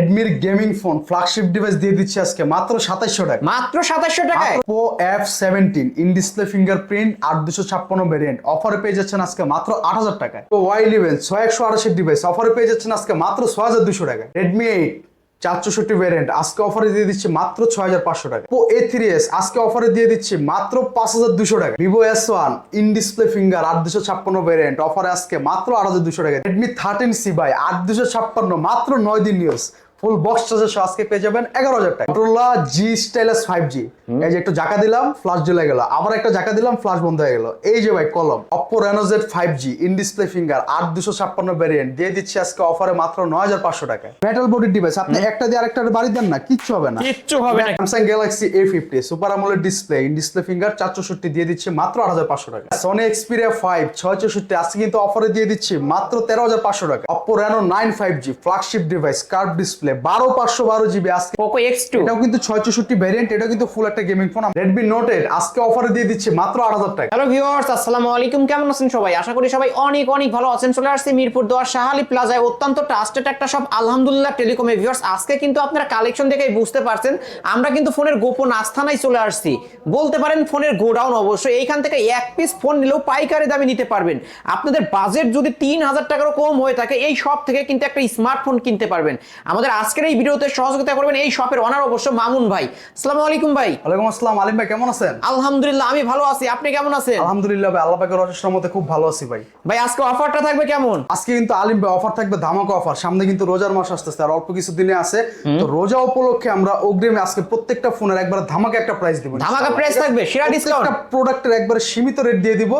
রেডমির gaming phone flagship device দিয়ে দিচ্ছি আজকে মাত্র সাতাইশশো টাকা। মাত্র সাতাশশো টাকায়? Oppo F17 in display fingerprint আট দুশো ছাপ্পান্ন ভেরিয়েন্ট অফারে পেয়ে যাচ্ছেন আজকে মাত্র আট হাজার টাকায়। ওয়াই ইলেভেন ছয় একশো ডিভাইস অফারে পেয়ে যাচ্ছেন আজকে মাত্র ছয় হাজার দুশো টাকায়। রেডমি এইট চার চৌষট্টি ভ্যারিয়েন্ট আজকে অফারে দিয়ে দিচ্ছি মাত্র ছয় হাজার পাঁচশো টাকা ও এ থ্রি এস আজকে অফারে দিয়ে দিচ্ছি মাত্র পাঁচ হাজার দুশো টাকা Vivo S one in display finger আট দুশো ছাপ্পান্ন ভ্যারিয়েন্ট অফারে আজকে মাত্র আট হাজার দুশো টাকা রেডমি থার্টিন সি বাই আট দুশো ছাপ্পান্ন মাত্র নয় দিন নিউজ ফুল বক্স চার্জের সহ আজকে পেয়ে যাবেন এগারো হাজার টাকা। Motorola G Stylus five G এই যে একটু জাকা দিলাম ফ্লাশ জ্বলে গেল। আবার একটা জাকা দিলাম ফ্লাশ বন্ধ হয়ে গেল। এই যে ভাই কলম। Oppo Reno Z five G in display finger আট দুশো ছাপ্পান্ন ভ্যারিয়েন্ট দিয়ে দিচ্ছি আজকে অফারে মাত্র নয় হাজার পাঁচশো টাকা মেটাল বডি ডিভাইস আপনি একটা দিয়ে আরেকটা বাড়ি দেন না কিচ্ছু হবে না। কিচ্ছু হবে না। Samsung Galaxy A fifty super আমলের ডিসপ্লে ইন ডিসপ্লে ফিঙ্গার চার চৌষট্টি দিয়ে দিচ্ছে মাত্র আট হাজার পাঁচশো টাকা সোনি এক্সপিরিয়া ফাইভ ছয় চৌষট্টি আজকে কিন্তু অফারে দিয়ে দিচ্ছি মাত্র তেরো হাজার পাঁচশো টাকা Oppo Reno nine five G flagship device curve display বারো পাঁচশো বারো জিবি। আজকে পোকো এক্স টু এটাও কিন্তু ছয় চৌষট্টি ভ্যারিয়েন্ট এটাও কিন্তু ফুল একটা gaming phone Redmi note eight আজকে অফারে দিয়ে দিচ্ছি মাত্র আট হাজার টাকা। হ্যালো ভিউয়ার্স আসসালামু আলাইকুম। কেমন আছেন সবাই? আশা করি সবাই অনেক অনেক ভালো আছেন। চলে আসছি মিরপুর দোয়া শাহালি প্লাজায়। অত্যন্ত ট্রাস্টেড একটা সব আলহামদুলিল্লাহ টেলিকমে ভিউয়ার্স আজকে কিন্তু আপনারা কালেকশন দেখেই বুঝতে পারছেন। আমরা কিন্তু ফোনের গোপন আস্থানায় চলে আসছি। বলতে পারেন ফোনের গোডাউন অবশ্যই। এইখান থেকে এক পিস ফোন নিলেও পাইকারি দামে নিতে পারবেন। আপনাদের বাজেট যদি তিন হাজার টাকারও কম হয়ে থাকে এই সব থেকে কিন্তু একটা স্মার্টফোন কিনতে পারবেন। আমাদের আজকের এই ভিডিওতে সহযোগিতা করবেন এই শপের অনার অবশ্য মামুন ভাই। আসসালামু আলাইকুম ভাই। ওয়ালাইকুম আসসালাম। আলিম ভাই কেমন আছেন? আলহামদুলিল্লাহ আমি ভালো আছি। আপনি কেমন আছেন? আলহামদুলিল্লাহ ভাই আল্লাহ পাকের অশেষ রহমতে খুব ভালো আছি ভাই। ভাই আজকে অফারটা থাকবে কেমন? আজকে কিন্তু আলিম ভাই অফার থাকবে ধামাকা অফার সামনে কিন্তু রোজার মাস আসতেছে আর অল্প কিছু দিনে আছে। তো রোজা উপলক্ষে আমরা অগ্রিমে আজকে প্রত্যেকটা ফোনের একবার ধামাকা একটা প্রাইস দিব। ধামাকা প্রাইস থাকবে সেরা ডিসকাউন্ট প্রত্যেকটা প্রোডাক্টের একবার সীমিত রেট দিয়ে দিব।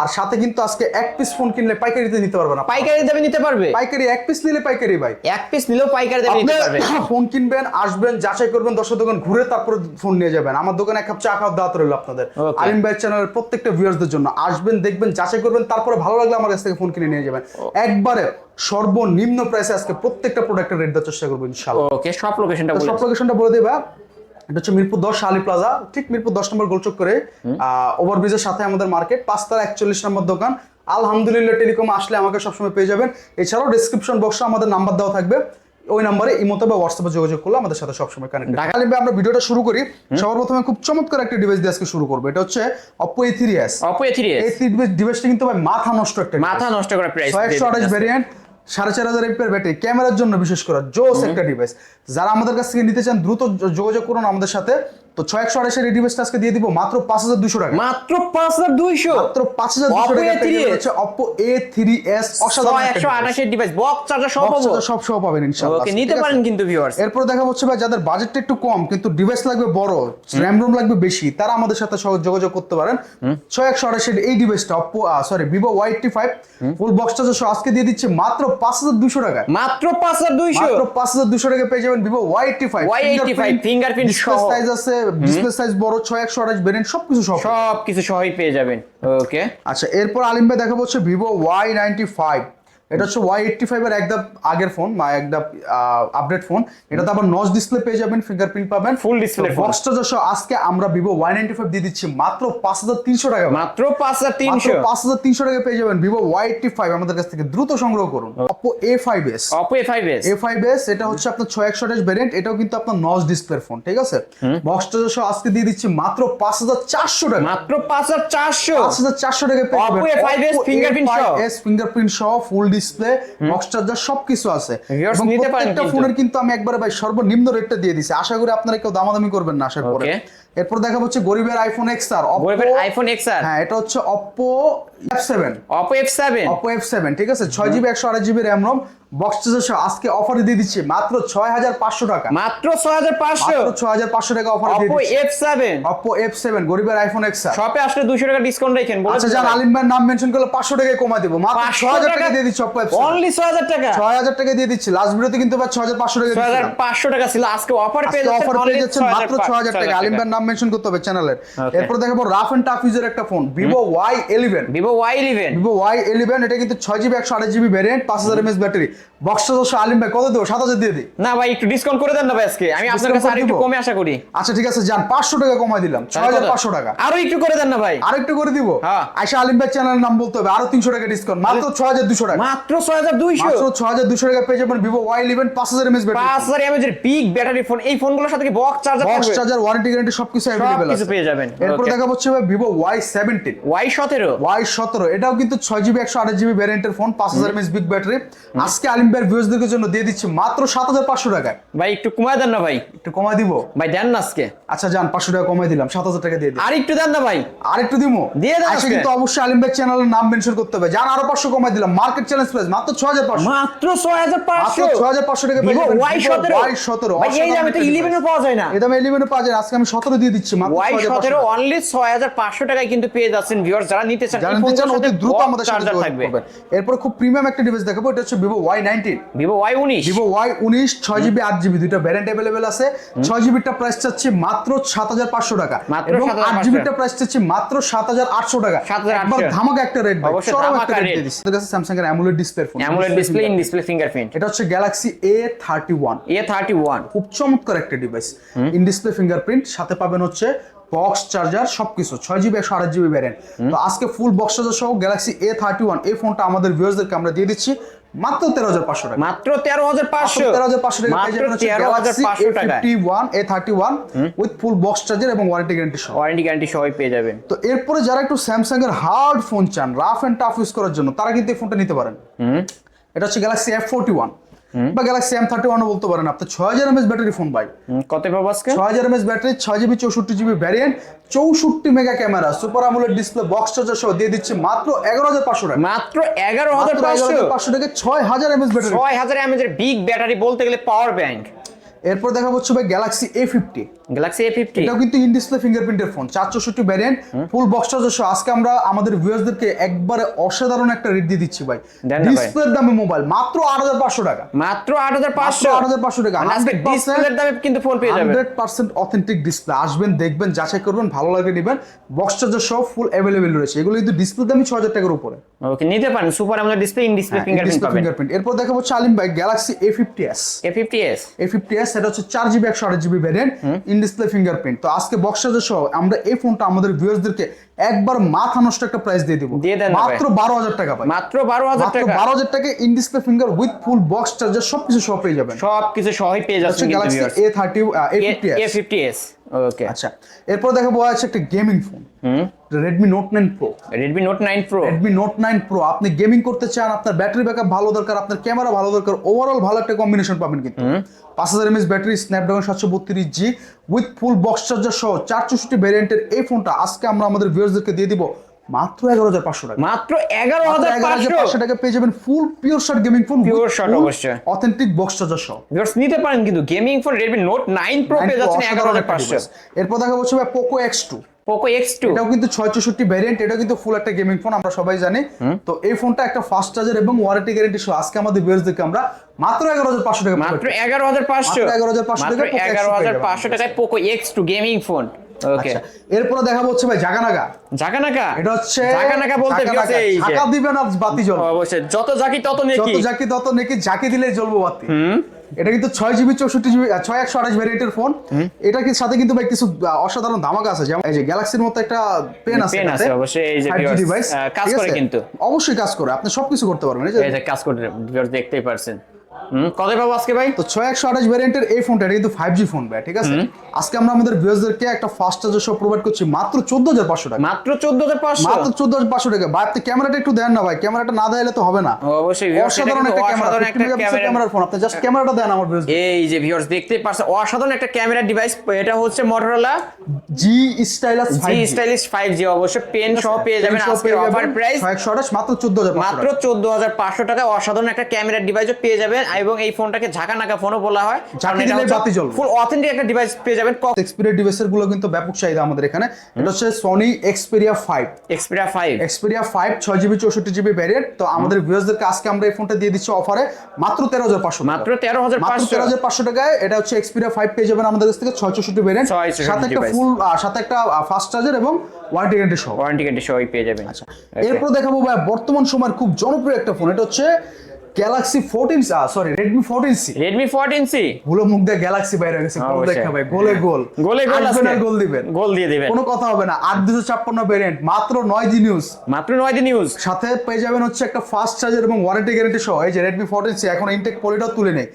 আর সাথে কিন্তু আজকে এক পিস ফোন কিনলে পাইকারিতে নিতে পারবে না পাইকারি দামে নিতে পারবে? পাইকারি এক পিস নিলে পাইকারি ভাই। এক পিস নিলেও পাইকারি আপনি ফোন কিনবেন আসবেন যাচাই করবেন দশ দোকান ঘুরে তারপরে ফোন নিয়ে যাবেন। আমার দোকানে এক কাপ চা খাওয়ার দাওয়াত রইল আপনাদের। আলিম ভাই চ্যানেলের প্রত্যেকটা ভিউয়ার্সদের জন্য। আসবেন দেখবেন যাচাই করবেন তারপরে ভালো লাগলে আমার কাছ থেকে ফোন কিনে নিয়ে যাবেন। একবারে সর্বনিম্ন প্রাইসে আজকে প্রত্যেকটা প্রোডাক্টের রেট দেওয়ার চেষ্টা করব ইনশাআল্লাহ। ওকে সব লোকেশনটা সব লোকেশনটা বলে দেবা এটা হচ্ছে মিরপুর দশ আলী প্লাজা ঠিক মিরপুর দশ নম্বর গোলচক করে ওভারব্রিজের সাথে আমাদের মার্কেট পাঁচতলা একচল্লিশ নম্বর দোকান। আলহামদুলিল্লাহ টেলিকম আসলে আমাকে সবসময় পেয়ে যাবেন। এছাড়াও ডিসক্রিপশন বক্সে আমাদের নাম্বার দেওয়া থাকবে। ওই নাম্বারে ইমোতে বা হোয়াটসঅ্যাপে যোগাযোগ করলে আমাদের সাথে সবসময় কানেক্ট ঢাকা লিপে আমরা ভিডিওটা শুরু করি। সবার প্রথমে খুব চমৎকার একটা ডিভাইস দিয়ে আজকে শুরু করব। এটা হচ্ছে Oppo A three S Oppo A three এই ডিভাইসটা কিন্তু ভাই মাথা নষ্ট একটা মাথা নষ্ট করা প্রাইস ছয়শো আঠাশ ভ্যারিয়েন্ট সাড়ে চার হাজার এমপির ব্যাটারি ক্যামেরার জন্য বিশেষ করে জোস একটা ডিভাইস যারা আমাদের কাছ থেকে নিতে চান দ্রুত যোগাযোগ করুন আমাদের সাথে। তো ছয় একশো আঠাশের এই ডিভাইসটা আজকে দিয়ে দিব মাত্র পাঁচ হাজার দুশো টাকা। মাত্র পাঁচ হাজার দুইশো? মাত্র পাঁচ হাজার দুশো টাকা পেয়ে A3s যাবেন হচ্ছে অপো এ থ্রি এস অসাধারণ একশো। আঠাশের ডিভাইস বক্স চার্জার সব পাবো? charger সব পাবেন ইনশাআল্লাহ। ওকে নিতে পারেন কিন্তু ভিউয়ার্স এরপর দেখা হচ্ছে ভাই যাদের বাজেটটা একটু কম কিন্তু ডিভাইস লাগবে বড় র্যাম রোম লাগবে বেশি তারা আমাদের সাথে সহ যোগাযোগ করতে পারেন। ছয় একশো আঠাশের এই ডিভাইসটা Oppo sorry Vivo Y eighty five full box charger সহ আজকে দিয়ে দিচ্ছে মাত্র পাঁচ হাজার দুশো টাকা। মাত্র পাঁচ হাজার দুইশো? মাত্র পাঁচ হাজার দুশো টাকা পেয়ে যাবেন Vivo Y eighty five Y85 fingerprint সহ। সাইজ আছে ডিসপ্লে সাইজ বড় ছয় একশো আঠাশ ভেরিয়েন্ট সবকিছু সব। সব কিছু সহই পেয়ে যাবেন। ওকে আচ্ছা এরপর আলিম ভাই দেখাবো হচ্ছে ভিভো ওয়াই নাইনটি ফাইভ এটা হচ্ছে ওয়াই এইটটি ফাইভ এর একদম আগের ফোন বা একদম আপডেট ফোন এটাতে আবার নচ ডিসপ্লে পেয়ে যাবেন ফিঙ্গারপ্রিন্ট পাবেন। Display phone। বক্সটা যশ আজকে আমরা ভিভো ওয়াই নাইনটি ফাইভ দিয়ে দিচ্ছি মাত্র পাঁচ হাজার তিনশো টাকা মাত্র পাঁচ হাজার তিনশো। পাঁচ হাজার তিনশো টাকা পেয়ে যাবেন ভিভো ওয়াই এইটটি ফাইভ আমাদের কাছ থেকে দ্রুত সংগ্রহ করুন। Oppo A five S Oppo A five S A five S এটা হচ্ছে আপনার ছয় একশো আঠাশ ভ্যারিয়েন্ট এটাও কিন্তু আপনার নচ ডিসপ্লের ফোন ঠিক আছে? বক্সটা যশ আজকে দিয়ে দিচ্ছি মাত্র পাঁচ হাজার চারশো টাকা। মাত্র পাঁচ হাজার চারশো। পাঁচ হাজার চারশো টাকা পেয়ে যাবেন। A5s fingerprint সহ। এস ফিঙ্গারপ্রিন্ট সহ ফুল ডিসপ্লে বক্স চার্জার সবকিছু আছে। এবং প্রত্যেকটা ফোনের কিন্তু আমি একবারে ভাই সর্বনিম্ন রেটটা দিয়ে দিছি। আশা করি আপনারা কেউ দামাদামি করবেন না আসার পরে. এরপর দেখা হচ্ছে গরিবের আইফোন এক্স আর ওয়েবের আইফোন এক্স আর হ্যাঁ এটা হচ্ছে Oppo F seven Oppo F seven Oppo F seven ঠিক আছে ছয় জিবি একশো আড়াই GB RAM ROM box charger আজকে অফারে দিয়ে দিচ্ছি মাত্র ছয় হাজার পাঁচশো টাকা মাত্র ছয় হাজার পাঁচশো মাত্র ছয় হাজার পাঁচশো টাকা অফারে দিয়ে দিচ্ছি F seven Oppo F seven গরিবের আইফোন এক্স আর শপে আসলে দুশো টাকা ডিসকাউন্ট রেখেন আচ্ছা যান আলিম ভাইয়ের নাম মেনশন করলে পাঁচশো টাকায় কমা দেবো মাত্র ছয় হাজার টাকা টাকা দিয়ে দিচ্ছি অপো এফ অনলি ছয় হাজার টাকা ছয় হাজার টাকা দিয়ে দিচ্ছি লাস্ট ভিডিওতে কিন্তু ছয় হাজার পাঁচশো টাকা ছয় হাজার। পাঁচশো টাকা ছিল আজকে অফার পেয়ে অফার পেয়ে যাচ্ছেন মাত্র ছয় হাজার টাকা আলিম ভাইয়ের নাম মেনশন করতে হবে চ্যানেলের এরপর দেখাবো রাফ এন্ড টাফ ইউজের একটা phone Vivo Y eleven Vivo Y eleven Vivo Y eleven এটা কিন্তু ছয় জিবি একশো আঠাশ জিবি ভ্যারিয়েন্ট পাঁচ হাজার MS battery box charger Alim ভাই কত দেবো? সাত হাজার দিয়ে দিই। না ভাই একটু ডিসকাউন্ট করে দেন না ভাই আজকে। আমি আপনার কাছে আর একটু দিব? কমে আশা করি। আচ্ছা ঠিক আছে যান পাঁচশো টাকা কমাই দিলাম। ছয় হাজার পাঁচশো টাকা। আরও একটু করে দেন না ভাই। আরেকটু করে দিব? হ্যাঁ। আয়সা আলিম ভাই চ্যানেলের নাম বলতে হবে। আরও তিনশো টাকা ডিসকাউন্ট মাত্র ছয় হাজার দুশো টাকা। মাত্র ছয় হাজার দুইশো? মাত্র ছয় হাজার দুশো টাকা পেয়ে যাবেন ভিভো ওয়াই ইলেভেন পাঁচ হাজার এমএস ব্যাটারি পাঁচ হাজার এমএজের বিগ ব্যাটারি ফোন এই ফোনগুলোর সাথে কি box charger box charger warranty guarantee সবকিছু অ্যাভেলেবেল আছে। পেয়ে যাবেন। এরপর দেখা হচ্ছে এটাও কিন্তু ফোন বিগ ব্যাটারি আজকে জন্য দিয়ে দিচ্ছি মাত্র সাত হাজার পাঁচশো টাকায়। ভাই একটু কমায় দেন না ভাই। একটু কমাই দিব? ভাই দেন না আজকে। আচ্ছা যান পাঁচশো টাকা কমাই দিলাম সাত হাজার টাকা দিয়ে দিই। আর একটু দেন না ভাই। আর একটু দিয়ে দেন আজকে আজকে। কিন্তু অবশ্যই চ্যানেলের নাম মেনশন করতে হবে। যান আরও পাঁচশো কমাই দিলাম। মার্কেট চ্যালেঞ্জ প্রাইস মাত্র ছয় হাজার পাঁচশো। মাত্র পাঁচশো? ছয় হাজার পাঁচশো টাকা পেয়ে ভিভো যাবেন। ওয়াই Vivo সতেরো ওয়াই সতেরো ভাই এই দামে তো ইলেভেনও পাওয়া যায় না। এই দামে ইলেভেনে পাওয়া যায় আজকে আমি সতেরো দিয়ে দিচ্ছি মাত্র ওয়াই 6500 অনলি ছয় হাজার পাঁচশো টাকায় কিন্তু পেয়ে যাচ্ছেন ভিউয়ার যারা নিতে চান। যারা নিতে চান অতি দ্রুত আমাদের সাথে যোগাযোগ করবেন। এরপর খুব প্রিমিয়াম একটা ডিভাইস দেখাবো এটা হচ্ছে উনিশ ভিভো ওয়াই উনিশ ছয় জিবি আট জিবি দুইটা ভ্যারিয়েন্ট অ্যাভেলেবেল আছে। ছয় জিবিটা প্রাইস চাচ্ছি মাত্র সাত হাজার পাঁচশো টাকা। এবং 7,500 আট জিবিটা প্রাইস চাচ্ছি মাত্র সাত হাজার আটশো টাকা। 7,800 একবার ধামাকা একটা রেট অবশ্যই চরম একটা রেট দিয়ে দিচ্ছি আমাদের কাছে স্যামসাং এর AMOLED display phone AMOLED display in display fingerprint এটা হচ্ছে এ থার্টি ওয়ান খুব চমৎকার একটা ডিভাইস ইন ডিসপ্লে ফিঙ্গারপ্রিন্ট সাথে পাবেন হচ্ছে বক্স চার্জার সবকিছু ছয় জিবি একশো আঠাশ জিবি ভ্যারিয়েন্ট তো আজকে ফুল বক্স চার্জার সহ গ্যালাক্সি এ থার্টি ওয়ান এই ফোনটা আমাদের ভিউয়ার্সদেরকে আমরা দিয়ে দিচ্ছি মাত্র তেরো হাজার পাঁচশো টাকা। মাত্র তেরো হাজার পাঁচশো। তেরো হাজার পাঁচশো টাকা fifty one A thirty one with full box charger এবং ওয়ারেন্টি গ্যারান্টি সহ। ওয়ারেন্টি গ্যারান্টি সবাই পেয়ে যাবেন। তো এরপরে যারা একটু স্যামসাং এর হার্ড ফোন চান রাফ এন্ড টাফ ইউজ করার জন্য তারা কিন্তু এই ফোনটা নিতে পারেন। এটা হচ্ছে গ্যালাক্সি এফ ফোর্টি ওয়ান বা গ্যালাক্সি এম থার্টি ওয়ানও বলতে পারেন আপনি। ছয় হাজার এমএস ব্যাটারি ফোন ভাই। কত পাবো আজকে? ছয় হাজার এমএস ব্যাটারি ছয় জিবি চৌষট্টি জিবি ভ্যারিয়েন্ট চৌষট্টি mega camera super আমুলের display box charger সহ দিয়ে দিচ্ছে মাত্র এগারো হাজার পাঁচশো টাকা। মাত্র এগারো হাজার পাঁচশো? 11,500 টাকা ছয় হাজার এমএস ব্যাটারি ছয় হাজার এমএজের বিগ ব্যাটারি বলতে গেলে পাওয়ার ব্যাংক এরপর দেখা হচ্ছে ভাই Galaxy A fifty Galaxy A fifty এটাও কিন্তু ইন ডিসপ্লে ফিঙ্গারপ্রিন্টের ফোন চার চৌষট্টি ভ্যারিয়েন্ট ফুল বক্স চার্জার সহ। আজকে আমরা আমাদের ভিউয়ার্সদেরকে একবারে অসাধারণ একটা রেট দিয়ে দিচ্ছি ভাই। ডিসপ্লের দামে মোবাইল মাত্র আট হাজার পাঁচশো টাকা। মাত্র আট হাজার পাঁচশো। আট হাজার পাঁচশো টাকা। মানে ডিসপ্লের দামে কিন্তু ফোন পেয়ে যাবেন। হান্ড্রেড পার্সেন্ট অথেন্টিক ডিসপ্লে আসবেন দেখবেন যাচাই করবেন ভালো লাগে নেবেন। বক্স চার্জার সহ ফুল অ্যাভেলেবেল রয়েছে। এগুলো কিন্তু ডিসপ্লে দামই ছ হাজার টাকার উপরে। ওকে নিতে পারেন। সুপার আমাদের ডিসপ্লে ইন ডিসপ্লে ফিঙ্গারপ্রিন্ট পাবেন। এরপর দেখা হচ্ছে আলিম ভাই Galaxy A fifty S A fifty S A fifty S এটা হচ্ছে চার জিবি একশো আট GB variant in display fingerprint তো আজকে বক্সাজ সহ আমরা এই ফোনটা আমাদের ভিউয়ার্সদেরকে একবার মাথা নষ্ট একটা প্রাইস দিয়ে দিব। মাত্র বারো হাজার টাকা পাই মাত্র বারো হাজার টাকা। বারো হাজার টাকা in display finger with full box charger সবকিছু সহ পেয়ে যাবেন। সব কিছু সহই পেয়ে যাচ্ছে Galaxy A thirty A fifty S okay আচ্ছা এরপর দেখাবো আছে একটা gaming phone Redmi note nine pro Redmi note nine pro Redmi note nine pro আপনি গেমিং করতে চান আপনার ব্যাটারি ব্যাকআপ ভালো দরকার আপনার ক্যামেরা ভালো দরকার ওভারঅল ভালো একটা কম্বিনেশন পাবেন কিন্তু। পাঁচ হাজার এমএস ব্যাটারি স্ন্যাপড্রাগন সাতশো বত্রিশ G with full box charger সহ চার চৌষট্টি ভ্যারিয়েন্টের এই ফোনটা আজকে আমরা আমাদের ভিউয়ার্সদেরকে দিয়ে দিব। মাত্র এগারো হাজার পাঁচশো টাকা। মাত্র এগারো হাজার এগারো হাজার পাঁচশো পাঁচশো টাকা পেয়ে যাবেন full pure shot gaming phone Pure shot অবশ্যই। অথেন্টিক বক্স চার্জার সহ। ভিউয়ার্স নিতে পারেন কিন্তু gaming phone Redmi note nine pro পেয়ে যাচ্ছেন এগারো হাজার পাঁচশো। এরপর দেখা হচ্ছে ভাই X two Poco X two এটাও কিন্তু ছয় চৌষট্টি ভ্যারিয়েন্ট এটা কিন্তু ফুল একটা গেমিং ফোন আমরা সবাই জানি। তো এই ফোনটা একটা ফাস্ট চার্জার এবং ওয়ারেন্টি গ্যারেন্টি সহ। আজকে আমাদের ভিউয়ার্সদেরকে আমরা মাত্র এগারো হাজার পাঁচশো টাকা মাত্র এগারো হাজার পাঁচশো। মাত্র 11,500 মাত্র টাকায় Poco X2 এগারো হাজার পাঁচশো টাকায় Poco X two gaming phone okay আচ্ছা এরপরে দেখাবো হচ্ছে ভাই জাগানাগা। জাকানাকা এটা হচ্ছে জাকানাকা বলতে এই যে। ঝাঁকা দিবেন আর বাতি জ্বলবে অবশ্যই। যত জাকি তত যত জাকি তত নাকি জাকি দিলে জ্বলবো বাতি। এটা কিন্তু ছয় জিবি চৌষট্টি জিবি ছয় একশো আঠাশ ভ্যারিয়েন্টের ফোন এটা কি সাথে কিন্তু ভাই কিছু অসাধারণ ধামাকা আছে। যেমন এই যে গ্যালাক্সির মতো একটা পেন আছে Pen আছে, অবশ্যই। এই যে ডিভাইস কাজ করে কিন্তু। অবশ্যই কাজ করে। আপনি সবকিছু করতে পারবেন। এই যে কাজ করে দেখতেই পারছেন। কত পাবো আজকে ভাই? তো ছয় একশো আঠাশ ভ্যারিয়েন্টের এই ফোনটা এটা কিন্তু ফাইভ জি ফোন ভাই ঠিক আছে? আজকে আমরা আমাদের ভিউয়ার্সদেরকে একটা ফাস্ট চার্জার সহ প্রোভাইড করছি মাত্র চোদ্দ হাজার পাঁচশো টাকা। মাত্র চোদ্দ হাজার পাঁচশো? মাত্র চোদ্দ হাজার পাঁচশো টাকা। ভাই আপনি ক্যামেরাটা একটু দেন না ভাই ক্যামেরাটা না দেখালে তো হবে না। অবশ্যই অসাধারণ একটা ক্যামেরা ক্যামেরার ফোন আপনি জাস্ট ক্যামেরাটা দেন আমার ভিউয়ার্স এই যে ভিউয়ার্স দেখতে পারছেন অসাধারণ একটা ক্যামেরা ডিভাইস এটা হচ্ছে Motorola G stylus G stylish five G অবশ্য পেন সহ পেয়ে যাবেন আজকে অফার প্রাইস একশো আঠাশ মাত্র চোদ্দ হাজার মাত্র চোদ্দ হাজার পাঁচশো টাকা অসাধারণ একটা ক্যামেরা ডিভাইসও পেয়ে যাবেন। এবং এই ফোনটাকে ঝাঁকা নাকা ফোনও বলা হয়। ঝাঁকি দিলেই বাতি জ্বলবে। ফুল অথেন্টিক একটা ডিভাইস পেয়ে যাবেন। এক্সপিরিয়া ডিভাইসেরগুলো কিন্তু ব্যাপক চাহিদা আমাদের এখানে। এটা হচ্ছে Sony Xperia five Xperia five Xperia five ছয় জিবি চৌষট্টি জিবি ভ্যারিয়েন্ট তো আমাদের ভিউয়ার্সদেরকে আজকে আমরা এই ফোনটা দিয়ে দিচ্ছি অফারে মাত্র তেরো হাজার পাঁচশো মাত্র তেরো হাজার মাত্র তেরো হাজার পাঁচশো টাকায় এটা হচ্ছে এক্সপিরিয়া ফাইভ পেয়ে যাবেন আমাদের কাছ থেকে ছয় চৌষট্টি ভ্যারিয়েন্ট 664 সাথে একটা ফুল সাথে একটা ফাস্ট চার্জার এবং ওয়ারেন্টি গ্যারান্টি সহ। ওয়ারেন্টি গ্যারান্টি সহই পেয়ে যাবেন। আচ্ছা। এরপর দেখাবো ভাই বর্তমান সময়ের খুব জনপ্রিয় একটা ফোন এটা হচ্ছে Galaxy fourteen sorry Redmi fourteen C Redmi fourteen C ভুলো মুখ দিয়ে গ্যালাক্সি বাইরে গেছে গোল অবশ্যই। দেখা ভাই গোলে গোল। গোলে গোল আসবেন আজকে। আর গোল দিবেন। গোল দিয়ে দিবেন। কোনো কথা হবে না আট দুশো ছাপ্পান্ন ভেরিয়েন্ট মাত্র নয় জি নিউজ মাত্র নয় জি নিউজ সাথে পেয়ে যাবেন হচ্ছে একটা ফাস্ট চার্জার এবং ওয়ারেন্টি গ্যারেন্টি সহ এই যে রেডমি ফোরটিন সি এখন ইনটেক পলিটাও তুলে নেই।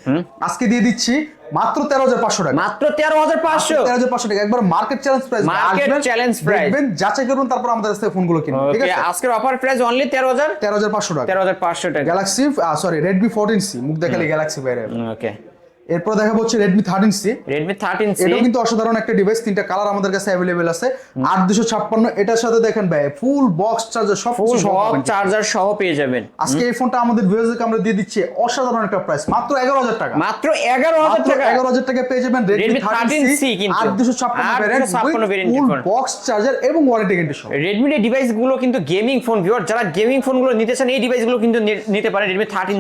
আজকে দিয়ে দিচ্ছি মাত্র তেরো হাজার পাঁচশো টাকা। মাত্র তেরো হাজার পাঁচশো। তেরো হাজার পাঁচশো টাকা। একবার market challenge price market challenge price দেখবেন যাচাই করুন তারপর আমাদের কাছ থেকে ফোনগুলো কিনুন ঠিক আছে? আজকের অফার প্রাইস অনলি তেরো হাজার? তেরো হাজার পাঁচশো টাকা। তেরো হাজার পাঁচশো টাকা। Galaxy sorry Redmi fourteen C মুখ দেখালে গ্যালাক্সি বাইরে। ওকে এরপর দেখাবো হচ্ছে থার্টিন সি রেডমি থার্টিন এটাও কিন্তু অসাধারণ একটা ডিভাইস তিনটা কালার আমাদের কাছে অ্যাভেলেবেল আছে। আট দুশো ছাপ্পান্ন এটার সাথে দেখেন ভাই ফুল বক্স চার্জার সব ফুল সহ চার্জার সহ পেয়ে যাবেন। আজকে এই ফোনটা আমাদের ভিউয়ার্সদেরকে আমরা দিয়ে দিচ্ছি অসাধারণ একটা প্রাইস মাত্র এগারো হাজার টাকা। মাত্র এগারো হাজার মাত্র টাকা। এগারো হাজার টাকা পেয়ে যাবেন Redmi 13C কিন্তু। আট দুশো ছাপ্পান্ন 856 ফুল বক্স চার্জার এবং ওয়ারেন্টি গ্যারান্টি সহ। রেডমি এর ডিভাইসগুলো কিন্তু গেমিং ফোন ভিউয়ার যারা গেমিং ফোনগুলো নিতে চান এই ডিভাইসগুলো কিন্তু নিতে পারেন।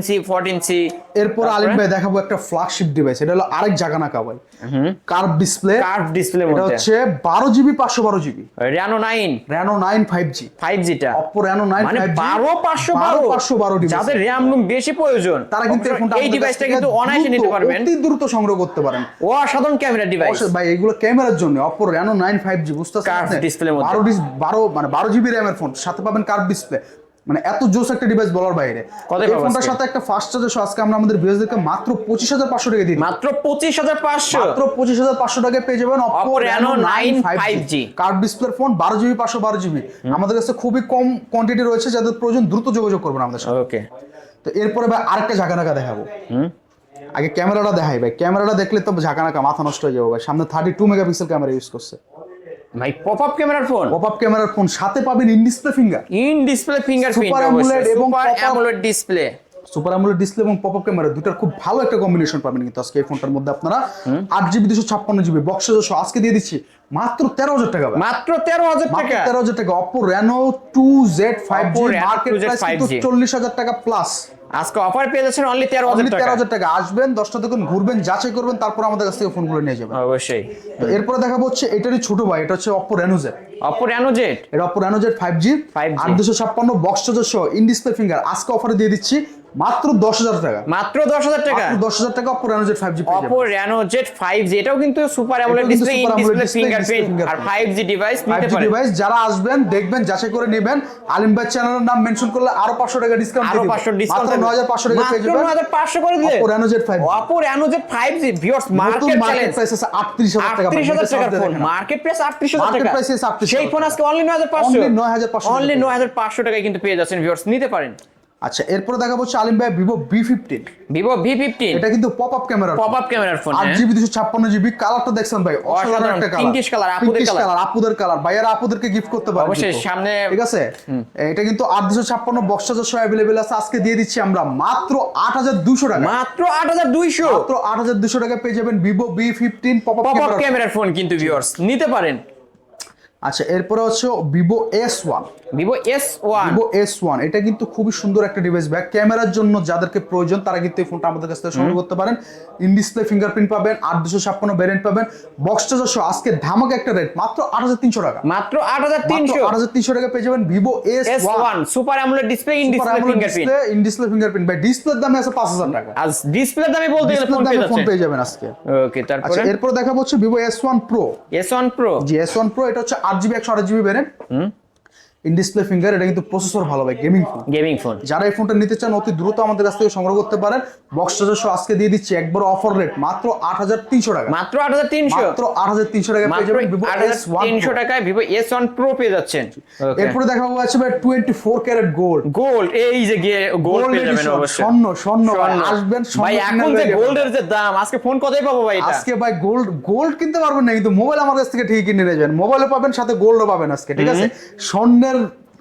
সি ফোরটিন সি এরপর আলিম ভাই দেখাবো একটা ফ্ল্যাগশিপ ডিভাইস এটা হলো আরেক জায়গা না কাবাই কার্ভ ডিসপ্লে কার্ভ ডিসপ্লে এটা হচ্ছে বারো জিবি পাঁচশো বারো GB Reno nine Reno nine five G five জিটা Oppo Reno nine মানে ফাইভ বারো পাঁচশো বারো। পাঁচশো বারো যাদের র্যাম রুম বেশি প্রয়োজন তারা কিন্তু এই ফোনটা এই ডিভাইসটা কিন্তু অনায়াসে নিতে পারবেন। অতি দ্রুত সংগ্রহ করতে পারেন। ও অসাধারণ ক্যামেরা ডিভাইস ভাই এগুলো ক্যামেরার জন্য Oppo Reno nine five G বুঝতে Curved display মধ্যে। বারো ডিস বারো মানে বারো জিবি র্যামের ফোন সাথে পাবেন কার্ভ ডিসপ্লে মানে এত জোস একটা ডিভাইস বলার বাইরে। এই ফোনটার সাথে একটা ফাস্ট চার্জার সহ আজকে আমরা আমাদের ভিউয়ারদেরকে মাত্র পঁচিশ হাজার পাঁচশো টাকা দিই মাত্র পঁচিশ হাজার পাঁচশো। মাত্র পঁচিশ হাজার পাঁচশো টাকায় পেয়ে যাবেন Oppo Reno 9 5G G curve ডিসপ্লের ফোন বারো জিবি পাঁচশো বারো জিবি আমাদের কাছে খুবই কম কোয়ান্টিটি রয়েছে যাদের প্রয়োজন দ্রুত যোগাযোগ করবেন আমাদের সাথে। ওকে তো এরপরে ভাই আরেকটা ঝাঁকানাকা দেখাবো। আগে ক্যামেরাটা দেখাই ভাই। ক্যামেরাটা দেখলে তো ঝাঁকানাকা মাথা নষ্ট হয়ে যাবে ভাই। সামনে thirty two megapixel camera use করছে। ভাই পপ আপ ক্যামেরার ফোন পপ আপ ক্যামেরার ফোন সাথে পাবেন in display finger in display fingerprint super AMOLED এবং AMOLED display super AMOLED display এবং পপ আপ ক্যামেরা দুটার খুব ভালো একটা কম্বিনেশন পাবেন কিন্তু আজকে এই ফোনটার মধ্যে আপনারা। আট জিবি দুশো ছাপ্পান্ন জিবি বক্স আজকে দিয়ে দিচ্ছি। মাত্র তেরো হাজার টাকা মাত্র তেরো হাজার টাকা। তেরো হাজার টাকা। Oppo Reno two Z five G market price কিন্তু চল্লিশ হাজার টাকা প্লাস আজকে অফার পেয়ে যাচ্ছেন অনলি তেরো হাজার তেরো হাজার টাকা। আসবেন দশটা দোকান ঘুরবেন যাচাই করবেন তারপর আমাদের কাছ থেকে ফোনগুলো নিয়ে যাবেন। অবশ্যই। তো এরপরে দেখাবো হচ্ছে এটারই ছোট ভাই এটা হচ্ছে Oppo Reno Z Oppo Reno Z এটা Oppo Reno Z five G 5G আট দুশো ছাপ্পান্ন বক্স চার্জার সহ ইন ডিসপ্লে ফিঙ্গার আজকে অফারে দিয়ে দিচ্ছি মাত্র দশ হাজার টাকা। মাত্র দশ হাজার টাকা? দশ হাজার টাকা Oppo Reno Z five G Oppo Z five G এটাও কিন্তু সুপার অ্যামোলেড ডিসপ্লে ফিঙ্গারপ্রিন্ট আর ফাইভ জি ডিভাইস নিতে পারেন। ডিভাইস যারা আসবেন দেখবেন যাচাই করে নেবেন। আলিম ভাই চ্যানেলের নাম মেনশন করলে আরও পাঁচশো টাকা ডিসকাউন্ট আরও পাঁচশো ডিসকাউন্ট নয় হাজার পাঁচশো টাকা পেয়ে যাবেন হাজার পাঁচশো করে দিলে Oppo Reno Z five Oppo Z five G viewers market market price আছে আটত্রিশ হাজার টাকা আটত্রিশ হাজার ফোন মার্কেট প্রাইস আটত্রিশ হাজার টাকা। 38,000 সেই ফোন আজকে অনলি নয় হাজার পাঁচশো। Only 9,500 অনলি নয় হাজার পাঁচশো টাকায় কিন্তু পেয়ে যাচ্ছেন ভিউয়ার্স নিতে পারেন। আচ্ছা এরপরে দেখাবো হচ্ছে আলিম ভাই Vivo V fifteen Vivo V fifteen এটা কিন্তু pop up camera pop up ক্যামেরার ফোন আট জিবি দুশো ছাপ্পান্ন জিবি কালারটা দেখছেন ভাই অসাধারণ। একটা কালার pinkish colour, আপুদের। কালার আপুদের কালার ভাইয়ারা আপুদেরকে গিফট করতে পারবে অবশ্যই, সামনে- ঠিক আছে? এটা কিন্তু আট দুশো ছাপ্পান্ন বক্স চার্জার সহ অ্যাভেলেবেল আছে। আজকে দিয়ে দিচ্ছি আমরা মাত্র আট হাজার দুশো টাকা। মাত্র আট হাজার দুইশো? মাত্র আট হাজার দুশো টাকা পেয়ে যাবেন Vivo V fifteen pop up ক্যামেরার ফোন কিন্তু ভিউয়ার্স নিতে পারেন। আচ্ছা এরপরে হচ্ছে Vivo S one Vivo S one Vivo S one এটা কিন্তু খুবই সুন্দর একটা ডিভাইস ব্যাক ক্যামেরার জন্য যাদেরকে প্রয়োজন তারা কিন্তু এই ফোনটা আমাদের কাছ থেকে সংগ্রহ করতে পারেন। ইন ডিসপ্লে ফিঙ্গারপ্রিন্ট পাবেন আট দুশো ছাপ্পান্ন ভ্যারিয়েন্ট পাবেন। বক্স চার্জার আজকে ধামাকা একটা রেট মাত্র আট হাজার তিনশো টাকা। মাত্র আট হাজার তিনশো। আট হাজার তিনশো টাকা পেয়ে যাবেন Vivo S one super AMOLED display in display fingerprint in display fingerprint ভাই ডিসপ্লের দামে আছে পাঁচ হাজার টাকা। আজ ডিসপ্লে দামে বলতে গেলে ফোন পেয়ে ফোন পেয়ে যাবেন আজকে। ওকে আচ্ছা তারপরে এরপর দেখাবো হচ্ছে Vivo S one pro S one pro G S one pro এটা হচ্ছে আট জিবি একশো আট GB variant in display finger এটা কিন্তু প্রসেসর ভালো ভাই গেমিং ফোন গেমিং ফোন যারা এই ফোনটা নিতে চান অতি দ্রুত আমাদের কাছ থেকে সংগ্রহ করতে পারেন। বক্স চার্জার সহ আজকে দিয়ে দিচ্ছি একবার অফার রেট মাত্র আট হাজার তিনশো টাকা। মাত্র আট হাজার তিনশো? মাত্র আট হাজার তিনশো টাকা পেয়ে যাবেন ভিভো এস ওয়ান তিনশো টাকায় ভিভো এস ওয়ান প্রো পেয়ে যাচ্ছেন. এরপরে দেখাবো আছে ভাই twenty four carat gold gold এই যে গিয়ে গোল্ড পেয়ে যাবেন অবশ্যই। স্বর্ণ, স্বর্ণ আসবেন, ভাই এখন যে গোল্ডের যে দাম আজকে ফোন কতই পাবো ভাই এটা? আজকে ভাই গোল্ড গোল্ড কিনতে পারবেন না কিন্তু মোবাইল আমার কাছ থেকে ঠিকই কিনে নিয়ে যাবেন। মোবাইলও পাবেন সাথে গোল্ডও পাবেন আজকে ঠিক আছে? স্বর্ণের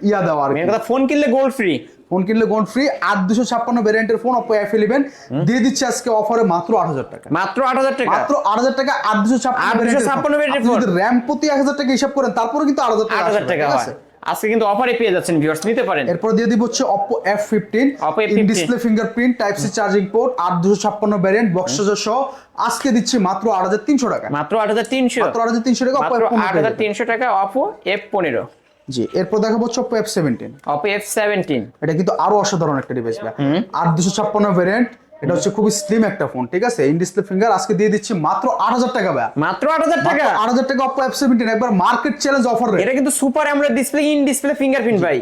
ইয়া দেওয়া আর। ফোন কিনলে গোল্ড ফ্রি ফোন কিনলে গোল্ড ফ্রি আট দুশো ছাপ্পান্ন ভ্যারিয়েন্টের ফোন অপো এফ ইলেভেন দিয়ে দিচ্ছে আজকে অফারে মাত্র আট হাজার টাকা মাত্র আট হাজার টাকা মাত্র আট হাজার টাকা আট দুশো ছাপ্পান্ন 856 variant র্যাম প্রতি এক হাজার টাকা হিসাব করেন তারপরে কিন্তু আট হাজার টাকা টাকা আছে আজকে কিন্তু অফারে পেয়ে যাচ্ছেন ভিউয়ার্স নিতে পারেন এরপর দিয়ে দিব হচ্ছে Oppo F fifteen Oppo F15 display fingerprint type C charging port আট দুশো ছাপ্পান্ন ভ্যারিয়েন্ট বক্স সহ আজকে দিচ্ছি মাত্র আট হাজার তিনশো টাকা মাত্র আট হাজার তিনশো মাত্র আট হাজার তিনশো টাকা আট হাজার তিনশো টাকা অপো এফ পনেরো জি এরপর দেখা হচ্ছে Oppo F seventeen Oppo F seventeen এটা কিন্তু আরও অসাধারণ একটা ডিভাইস ভাই। আট দুশো ছাপ্পান্ন ভ্যারিয়েন্ট এটা হচ্ছে খুবই স্লিম একটা ফোন ঠিক আছে? ইন ডিসপ্লে ফিঙ্গার আজকে দিয়ে দিচ্ছি মাত্র আট হাজার টাকা ভাই। মাত্র আট হাজার টাকা? আট হাজার টাকা অপো এফ সেভেন্টিন একবার মার্কেট চ্যালেঞ্জ অফার এটা কিন্তু সুপার আমরা ডিসপ্লে ইন ডিসপ্লে ফিঙ্গারপ্রিন্ট ভাই।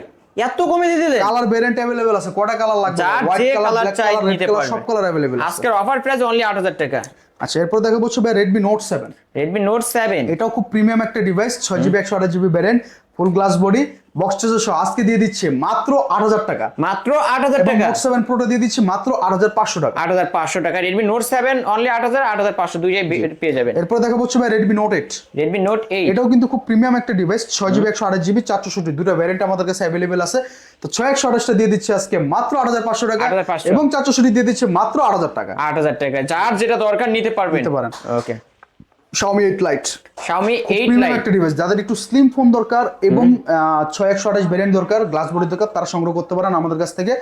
এত কমে দিয়ে দিলে কালার ভ্যারিয়েন্ট অ্যাভেলেবল আছে কটা কালার লাগবে? হোয়াইট কালার ব্ল্যাক কালার নিতে পারবে। সব কালার অ্যাভেলেবল আছে। আজকের অফার প্রাইস অনলি আট হাজার টাকা। আচ্ছা এরপর দেখা হচ্ছে ভাই Redmi Note seven Redmi Note seven এটাও খুব প্রিমিয়াম একটা ডিভাইস ছয় জিবি একশো আঠাশ GB variant full glass body box charger সহ আজকে দিয়ে দিচ্ছে মাত্র আট হাজার টাকা। মাত্র আট হাজার টাকা। নোট সেভেন প্রোটা দিয়ে দিচ্ছে মাত্র আট হাজার পাঁচশো টাকা। আট হাজার পাঁচশো টাকা। রেডমি নোট সেভেন অনলি আট হাজার আট হাজার পাঁচশো দুইটাই পেয়ে যাবেন। এরপর দেখা হচ্ছে ভাই Redmi Note eight Redmi Note eight এটাও কিন্তু খুব প্রিমিয়াম একটা ডিভাইস ছয় জিবি একশো আঠাশ জিবি চারশোষট্টি দুটো ভ্যারিয়েন্ট আমাদের কাছে অ্যাভেলেবেল আছে। তো ছয় একশো আঠাশটা দিয়ে দিচ্ছে আজকে মাত্র আট হাজার পাঁচশো টাকা। 8,500 এবং চারশোষট্টি দিয়ে দিচ্ছে মাত্র আট হাজার টাকা। আট হাজার টাকা। যার যেটা দরকার নিতে পারবেন। নিতে পারেন। Okay Xiaomi 8 Lite Xiaomi 8 premium Lite একটা ডিভাইস যাদের একটু স্লিম ফোন দরকার এবং ছয় একশো আঠাশ ভ্যারিয়েন্ট দরকার গ্লাস বডি দরকার তারা সংগ্রহ করতে পারেন আমাদের কাছ থেকে।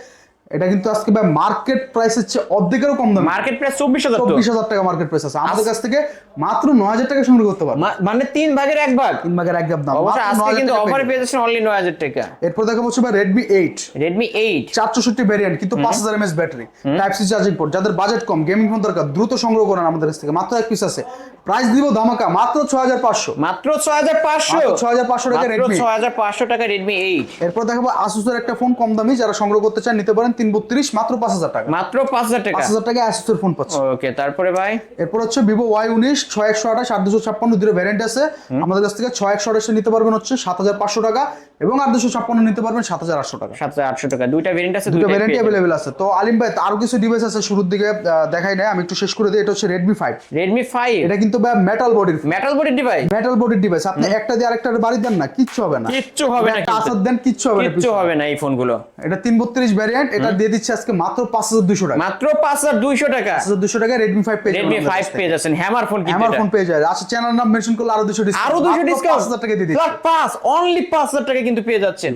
এটা কিন্তু আজকে ভাই মার্কেট প্রাইসের চেয়ে অর্ধেকেরও কম দাম। মার্কেট প্রাইস চব্বিশ হাজার চব্বিশ হাজার টাকা মার্কেট প্রাইস আছে। আমাদের কাছ থেকে মাত্র নয় হাজার টাকা সংগ্রহ করতে পারবেন মা- মানে তিন ভাগের এক ভাগ? তিন ভাগের এক ভাগ দাম। অবশ্যই আজকে কিন্তু অফারে পেয়ে যাচ্ছেন অনলি নয় হাজার টাকা। এরপর দেখা হচ্ছে ভাই রেডমি এইট রেডমি এইট চারশোষট্টি ভ্যারিয়েন্ট কিন্তু পাঁচ হাজার MS battery Type C charging port যাদের বাজেট কম গেমিং ফোন দরকার দ্রুত সংগ্রহ করেন আমাদের কাছ থেকে। মাত্র এক পিস আছে। প্রাইস দিব ধামাকা মাত্র ছয় হাজার পাঁচশো। মাত্র ছয় হাজার পাঁচশো? ছয় হাজার পাঁচশো টাকা রেডমি ছয় হাজার পাঁচশো টাকা রেডমি এইট এরপর দেখাবো আসুসের একটা ফোন কম দামি যারা সংগ্রহ করতে চান নিতে পারেন তিন বত্রিশ মাত্র পাঁচ হাজার টাকা। মাত্র পাঁচ হাজার টাকা? পাঁচ হাজার টাকা আসুসের ফোন পাচ্ছে। ওকে তারপরে ভাই? এরপর হচ্ছে ভিভো ওয়াই উনিশ ছয় একশো আঠাশ আট দুশো ছাপ্পান্ন দুটো ভ্যারিয়েন্ট আছে। আমাদের কাছ থেকে ছয় একশো আঠাশে নিতে পারবেন হচ্ছে সাত হাজার পাঁচশো টাকা। এবং আট দুশো ছাপ্পান্ন নিতে পারবেন সাত হাজার আটশো টাকা। সাত হাজার আটশো টাকা। দুইটা ভেরিয়েন্ট আছে দুটো দুইটা ভ্যারিয়েন্ট অ্যাভেলেবেল আছে। তো আলিম ভাই আরও কিছু ডিভাইস আছে শুরুর দিকে দেখাই নাই আমি একটু শেষ করে দিই এটা হচ্ছে রেডমি ফাইভ রেডমি ফাইভ এটা কিন্তু ভাই মেটাল বডির মেটাল বডি ডিভাইস মেটাল বডির ডিভাইস আপনি একটা দিয়ে আরেকটা বাড়ি দেন না কিচ্ছু হবে না। কিচ্ছু হবে না। আসার দেন কিচ্ছু হবে না কিচ্ছু হবে না এই ফোনগুলো। এটা তিন বত্রিশ ভ্যারিয়েন্ট এটা দিয়ে দিচ্ছে আজকে মাত্র পাঁচ হাজার দুশো টাকা। মাত্র পাঁচ হাজার দুইশো টাকা। পাঁচ হাজার দুশো টাকা রেডমি ফাইভ পেজ রেডমি ফাইভ পেয়ে যাচ্ছেন। হ্যামার ফোন কিন্তু আমার ফোন পেয়ে যায় আচ্ছা চ্যানেল নাম মেনশন করলে আরও দুশো আরও দুইশো ডিসকাউন্ট পাঁচ হাজার টাকা দিয়ে দিচ্ছি। পাঁচ অনলি পাঁচ হাজার টাকা কিন্তু পেয়ে যাচ্ছেন।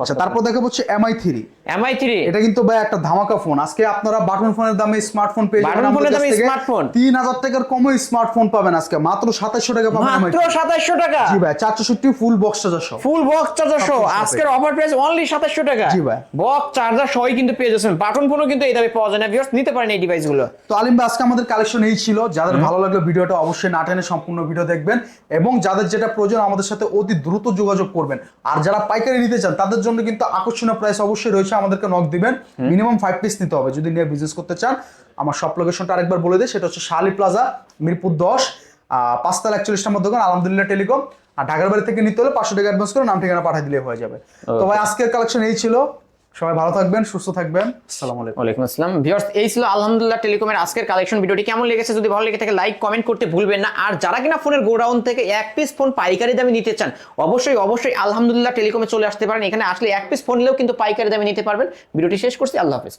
আচ্ছা তারপর দেখা হচ্ছে এমআই থ্রি এমআই থ্রি এটা কিন্তু ভাই একটা ধামাকা ফোন আজকে আপনারা বাটন ফোনের দামে স্মার্টফোন পেয়ে যাবেন। আমাদের ফোনের দামে smartphone? তিন হাজার টাকার কমে স্মার্টফোন পাবেন আজকে। মাত্র সাতাশশো টাকা পাবেন মাত্র সাতাশশো টাকা। জি ভাই চারশোষট্টি ফুল বক্স চার্জার সহ। ফুল বক্স চার্জার সহ। আজকের অফার প্রাইস অনলি সাতাশশো টাকা। জি ভাই। বক্স চার্জার সহই কিন্তু পেয়ে যাচ্ছেন। বাটন ফোনও কিন্তু এই দামে পাওয়া যায় না। ভিউয়ার্স নিতে পারেন এই ডিভাইসগুলো। তো আলিম ভাই আজকে আমাদের কালেকশন এই ছিল। যাদের ভালো লাগল ভিডিওটা অবশ্যই না টেনে সম্পূর্ণ ভিডিও দেখবেন। এবং যাদের যেটা প্রয়োজন আমাদের সাথে অতি দ্রুত যোগাযোগ করবেন। আর যারা পাইকারি নিতে চান তাদের জন্য কিন্তু আকর্ষণীয় প্রাইস অবশ্যই রয়েছে। আমাদেরকে নক দিবেন। মিনিমাম ফাইভ পিস নিতে হবে। যদি নিয়ে বিজনেস করতে চান আমার সব লোকেশনটা আরেকবার বলে দিই। সেটা হচ্ছে শালি প্লাজা মিরপুর দশ। পাঁচতলা একচল্লিশ নম্বর দোকান আলহামদুলিল্লাহ টেলিকম আর ঢাকার বাড়ি থেকে নিতে হলে পাঁচশো টাকা অ্যাডভান্স করে নাম ঠিকানা পাঠিয়ে দিলে হয়ে যাবে। তো ভাই আজকের কালেকশন এই ছিল। সবাই ভালো থাকবেন, সুস্থ থাকবেন। আসসালামু আলাইকুম। ওয়ালাইকুম আসসালাম। ভিউয়ার্স এই ছিল আলহামদুলিল্লাহ টেলিকমের আজকের কালেকশন ভিডিওটি। কেমন লেগেছে যদি ভালো লেগে থাকে লাইক কমেন্ট করতে ভুলবেন না। আর যারা কিনা ফোনের গোডাউন থেকে এক পিস ফোন পাইকারি দামে নিতে চান, অবশ্যই অবশ্যই আলহামদুলিল্লাহ টেলিকমে চলে আসতে পারেন। এখানে আসলে এক পিস ফোন নিলেও কিন্তু পাইকারি দামে নিতে পারবেন। ভিডিওটি শেষ করছি। আল্লাহ হাফেজ।